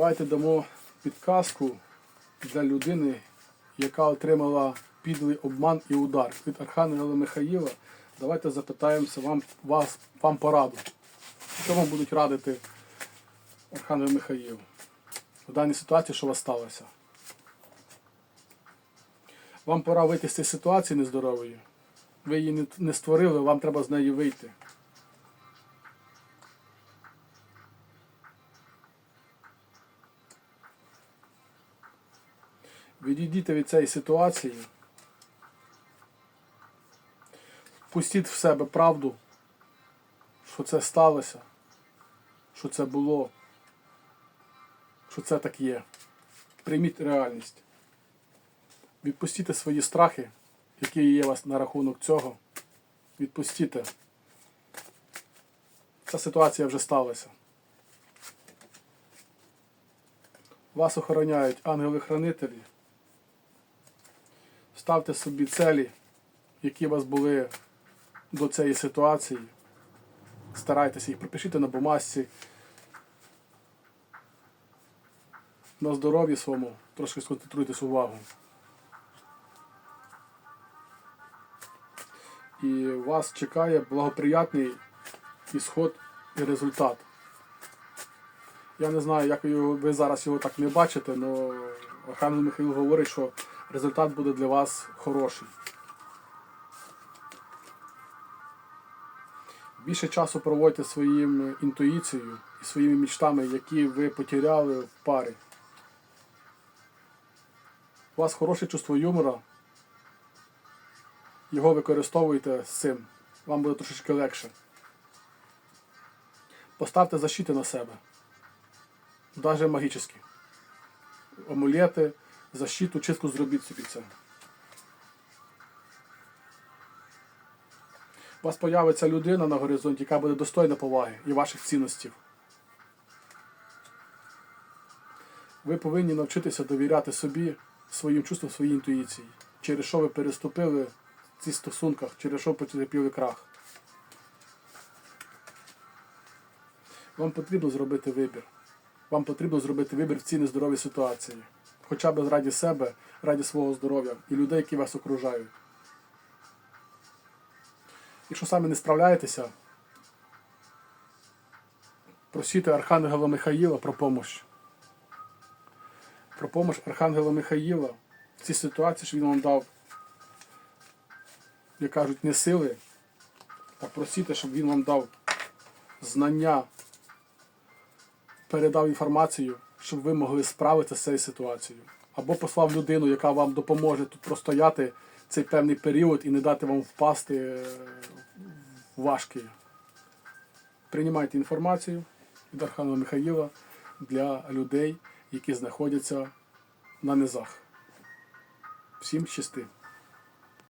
Давайте дамо підказку для людини, яка отримала підлий обман і удар від Архангела Михаїла. Давайте запитаємося вам, вас, вам пораду. Що вам будуть радити Архангел Михаїл в даній ситуації, що у вас сталося? Вам пора вийти з цієї ситуації нездорової. Ви її не- створили, вам треба з неї вийти. Відійдіть від цієї ситуації. Пустіть в себе правду, що це сталося, що це було, що це так є. Прийміть реальність. Відпустіть свої страхи, які є у вас на рахунок цього. Відпустіть. Ця ситуація вже сталася. Вас охороняють ангели-хранителі. Ставте собі цілі, які у вас були до цієї ситуації. Старайтеся їх пропишіть на бумажці. На здоров'ї своєму трошки сконцентруйтесь увагу. І вас чекає благоприятний ісход і результат. Я не знаю, як ви, зараз його так не бачите, але Архангел Михайло говорить, що результат буде для вас хороший. Більше часу проводьте своїм інтуїцією і своїми мічтами, які ви потеряли в парі. У вас хороше чувство юмора. Його використовуйте з цим. Вам буде трошечки легше. Поставте защити на себе. Навіть магічні. Амулети, защиту, чистку зробіть собі це. У вас появиться людина на горизонті, яка буде достойна поваги і ваших цінностей. Ви повинні навчитися довіряти собі, своїм чувствам, своїй інтуїції, через що ви переступили в цих стосунках, через що потерпіли крах. Вам потрібно зробити вибір. Вам потрібно зробити вибір в цій нездоровій ситуації. Хоча б раді себе, раді свого здоров'я і людей, які вас окружають. Якщо самі не справляєтеся, просіть Архангела Михаїла про допомогу. Про допомогу Архангела Михаїла в цій ситуації, що він вам дав, як кажуть, не сили, а просіть, щоб він вам дав знання, передав інформацію, щоб ви могли справитися з цією ситуацією. Або послав людину, яка вам допоможе тут простояти цей певний період і не дати вам впасти е, в важкий. Приймайте інформацію від Архангела Михаїла для людей, які знаходяться на низах. Всім щасти!